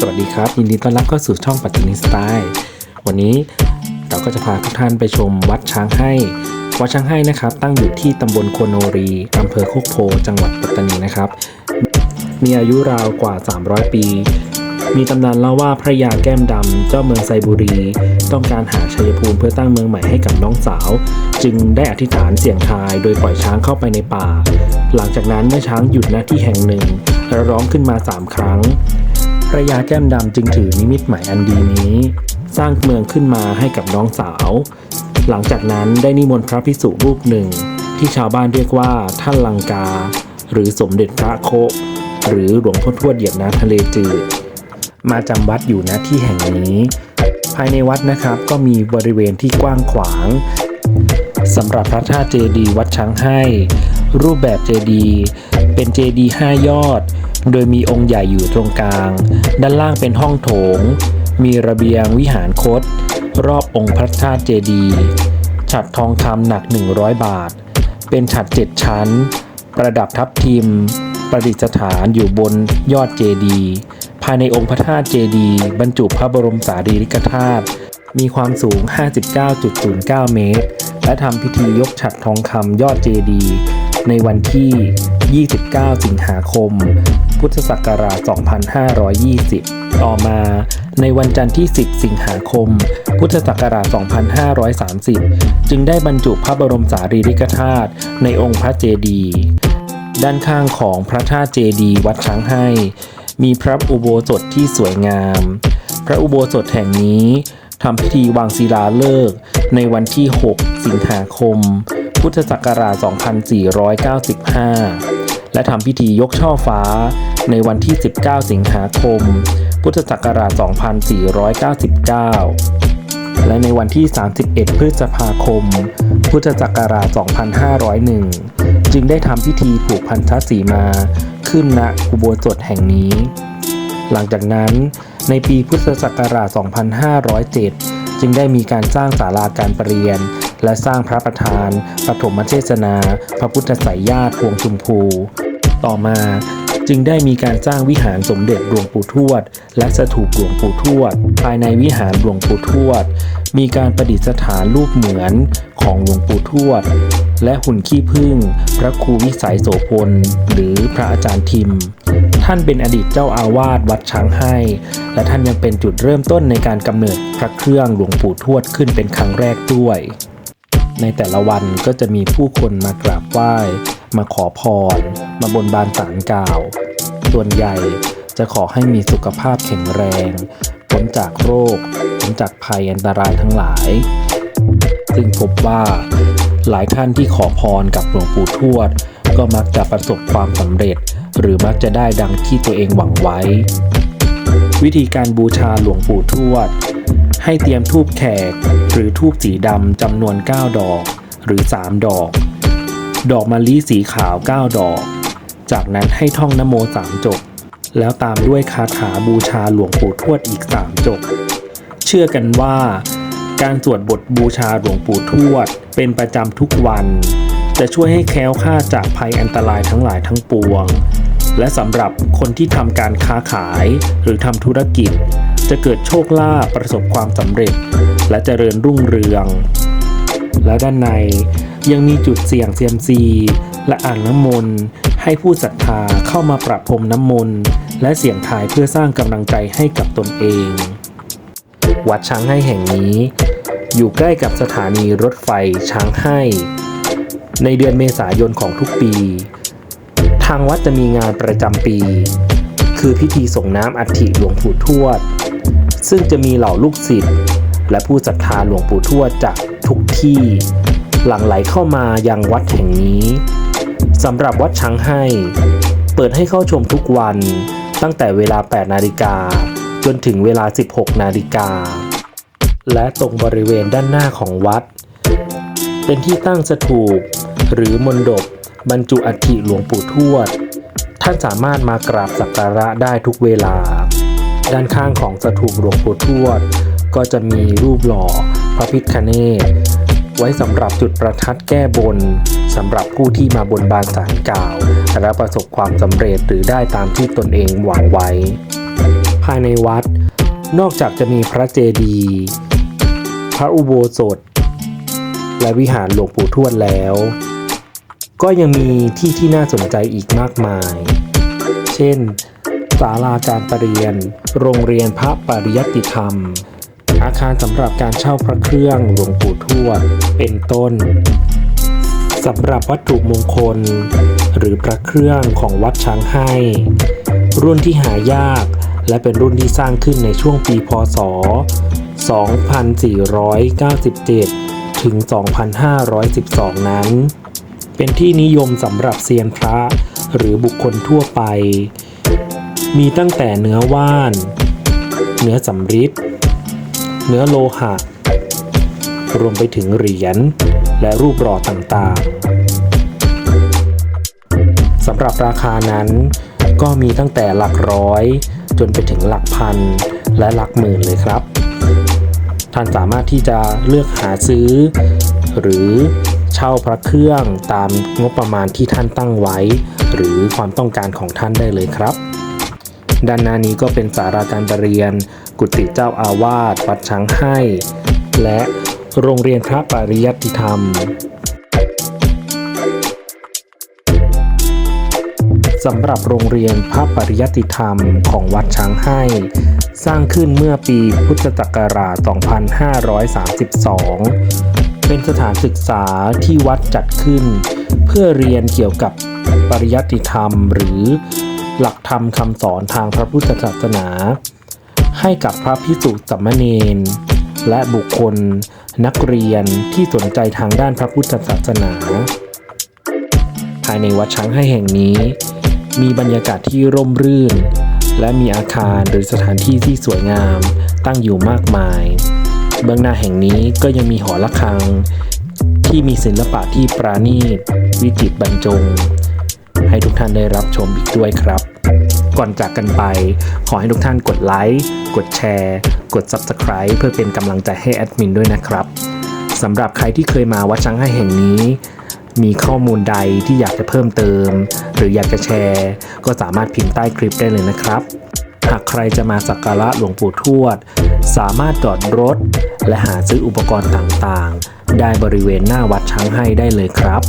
สวัสดีครับยินดีต้อนรับเข้าสู่ช่องปัตตินิสไตล์วันนี้เราก็จะพาทุกท่านไปชมวัดช้างให้ วัดช้างให้นะครับ ตั้งอยู่ที่ตำบลโคโนรีอำเภอโคกโพ จังหวัดปัตตานีนะครับ มีอายุราวกว่า 300 ปี มีตำนานเล่าว่าพระยาแก้มดำเจ้าเมืองไซบุรี ต้องการหาชัยภูมิเพื่อตั้งเมืองใหม่ให้กับน้องสาว จึงได้อธิษฐานเสี่ยงทายโดยปล่อยช้างเข้าไปในป่า หลังจากนั้นเมื่อช้างหยุดหน้าที่แห่งหนึ่งและร้องขึ้นมาสามครั้ง พระยาแก้มดำจึงถือนิมิตหมายอันดีนี้ สร้างเมืองขึ้นมาให้กับน้องสาว หลังจากนั้นได้นิมนต์พระภิกษุรูปหนึ่ง ที่ชาวบ้านเรียกว่าท่านลังกา หรือสมเด็จพระโค หรือหลวงพ่อทวดเหยียบน้ำทะเลจืดมาจำวัดอยู่ณที่แห่งนี้ ภายในวัดนะครับก็มีบริเวณที่กว้างขวางสำหรับพระธาตุเจดีย์วัดช้างให้ รูปแบบเจดีย์ เป็นเจดีย์ห้ายอด โดยมีองค์ใหญ่อยู่ตรงกลาง ด้านล่างเป็นห้องโถง มีระเบียงวิหารคต รอบองค์พระธาตุเจดีย์ฉัดทองคำหนัก 100 บาท เป็นฉัดเจ็ดชั้น ประดับทับทิม ประดิษฐานอยู่บนยอดเจดีย์ภายในองค์พระธาตุเจดีย์บรรจุพระบรมสารีริกธาตุมีความสูง 59.09 เมตร และทำพิธียกฉัดทองคำยอดเจดีย์ในวันที่ 29 สิงหาคม พุทธศักราช 2520 ต่อมา ในวันจันทร์ที่ 10 สิงหาคม พุทธศักราช 2530 จึงได้บรรจุพระบรมสารีริกธาตุในองค์พระเจดีย์ด้านข้างของพระธาตุเจดีย์วัดช้างให้ มีพระอุโบสถที่สวยงาม พระอุโบสถแห่งนี้ทำพิธีวางศิลาฤกษ์ในวันที่ 6 สิงหาคม พุทธศักราช 2495 และทำพิธียกช่อฟ้าในวันที่ 19 สิงหาคม พุทธศักราช 2499 และในวันที่ 31 พฤษภาคม พุทธศักราช 2501 จึงได้ทำพิธีผูกพันธสีมาขึ้นณอุโบสถแห่งนี้ หลังจากนั้นในปีพุทธศักราช 2507 จึงได้มีการสร้างศาลาการประเรียน และสร้างพระประธาน ปฐมเทศนา พระพุทธไสยญาติพวงชุมพู ต่อมาจึงได้มีการสร้างวิหารสมเด็จหลวงปู่ทวด และสถูปหลวงปู่ทวด ภายในวิหารหลวงปู่ทวด มีการประดิษฐานรูปเหมือนของหลวงปู่ทวด และหุ่นขี้ผึ้งพระครูวิสัยโสพล หรือพระอาจารย์ทิม ท่านเป็นอดีตเจ้าอาวาสวัดช้างให้ และท่านยังเป็นจุดเริ่มต้นในการกำเนิดพระเครื่องหลวงปู่ทวดขึ้นเป็นครั้งแรกด้วย ในแต่ละวันก็จะมีผู้คนมากราบไหว้ มาขอพร มาบนบานสารกล่าว ส่วนใหญ่จะขอให้มีสุขภาพแข็งแรงพ้นจากโรคพ้นจากภัยอันตรายทั้งหลาย ซึ่งพบว่าหลายท่านที่ขอพรกับหลวงปู่ทวด ก็มักจะประสบความสำเร็จ หรือมักจะได้ดังที่ตัวเองหวังไว้ วิธีการบูชาหลวงปู่ทวด ให้เตรียมทูบแขก หรือทูบสีดำจำนวน 9 ดอก หรือ 3 ดอก ดอกมะลิสีขาว 9 ดอก จากนั้นให้ท่องนโมสามจบ แล้วตามด้วยคาถาบูชาหลวงปู่ทวดอีก 3 จบ เชื่อกันว่า การสวดบทบูชาหลวงปู่ทวด เป็นประจำทุกวัน จะช่วยให้แคล้วคลาดจากภัยอันตรายทั้งหลายทั้งปวง และสำหรับคนที่ทำการค้าขายหรือทำธุรกิจ จะเกิดโชคลาภประสบความสำเร็จ และเจริญรุ่งเรือง และด้านใน ยังมีจุดเสี่ยงเซียมซีและอ่างน้ำมนต์ให้ผู้ศรัทธาเข้ามาประพรมน้ำมนต์และเสี่ยงทายเพื่อสร้างกำลังใจให้กับตนเอง วัดช้างให้แห่งนี้ อยู่ใกล้กับสถานีรถไฟช้างให้ ในเดือนเมษายนของทุกปี ทางวัดจะมีงานประจำปี คือพิธีส่งน้ำอัฐิหลวงปู่ทวด ซึ่งจะมีเหล่าลูกศิษย์และผู้ศรัทธาหลวงปู่ทวดจากทุกที่ หลั่งไหลเข้ามายังวัดแห่งนี้สำหรับวัดช้างให้ เปิดให้เข้าชมทุกวันตั้งแต่เวลา 8 นาฬิกา จนถึงเวลา 16 นาฬิกา และตรงบริเวณด้านหน้าของวัด เป็นที่ตั้งสถูป หรือมณฑปบรรจุอัฐิหลวงปู่ทวด ท่านสามารถมากราบสักการะได้ทุกเวลา ด้านข้างของสถูปหลวงปู่ทวด ก็จะมีรูปหล่อพระพิฆเนศ ไว้สำหรับจุดประทัดแก้บนสำหรับผู้ที่มาบนบานสารกล่าวและประสบความสำเร็จหรือได้ตามที่ตนเองหวังไว้ ภายในวัด นอกจากจะมีพระเจดีย์พระอุโบสถ และวิหารหลวงปู่ทวดแล้ว ก็ยังมีที่ที่น่าสนใจอีกมากมาย เช่นศาลาการประเรียน โรงเรียนพระปริยัติธรรม อาคารสำหรับการเช่าพระเครื่องหลวงปู่ทวดเป็นต้นสำหรับวัตถุมงคล หรือพระเครื่องของวัดช้างให้ รุ่นที่หายากและเป็นรุ่นที่สร้างขึ้นในช่วงปีพศ 2497 ถึง 2512 นั้น เป็นที่นิยมสำหรับเซียนพระหรือบุคคลทั่วไป มีตั้งแต่เนื้อว่าน เนื้อสำริด เนื้อโลหะ รวมไปถึงเหรียญ และรูปหล่อต่างๆสำหรับราคานั้นก็มีตั้งแต่หลักร้อย จนไปถึงหลักพัน และหลักหมื่นเลยครับ ท่านสามารถที่จะเลือกหาซื้อ หรือเช่าพระเครื่องตามงบประมาณที่ท่านตั้งไว้ หรือความต้องการของท่านได้เลยครับ ด้านหน้านี้ก็เป็นสาราการประเรียน กุฏิเจ้าอาวาสวัดช้างให้ และโรงเรียนพระปริยัติธรรม สำหรับโรงเรียนพระปริยัติธรรมของวัดช้างให้ สร้างขึ้นเมื่อปีพุทธศักราช 2532 เป็นสถานศึกษาที่วัดจัดขึ้น เพื่อเรียนเกี่ยวกับปริยัติธรรมหรือหลักธรรมคำสอนทางพระพุทธศาสนา ให้กับพระพิสุสมเณรและบุคคล นักเรียนที่สนใจทางด้านพระพุทธศาสนา ภายในวัดช้างให้แห่งนี้ มีบรรยากาศที่ร่มรื่น และมีอาคารหรือสถานที่ที่สวยงามตั้งอยู่มากมาย เบื้องหน้าแห่งนี้ก็ยังมีหอระฆัง ที่มีศิลปะที่ปราณีต วิจิตรบรรจง ให้ทุกท่านได้รับชมอีกด้วยครับ ก่อนจากกันไป ขอให้ทุกท่านกดไลค์กดแชร์ กด Subscribe เพื่อเป็นกำลังใจให้แอดมินด้วยนะครับสำหรับใครที่เคยมาวัดช้างให้แห่งนี้มีข้อมูลใดที่อยากจะเพิ่มเติม หรืออยากจะแชร์ ก็สามารถพิมพ์ใต้คลิปได้เลยนะครับ หากใครจะมาสักการะหลวงปู่ทวด สามารถจอดรถ และหาซื้ออุปกรณ์ต่างๆ ได้บริเวณหน้าวัดช้างให้ได้เลยครับ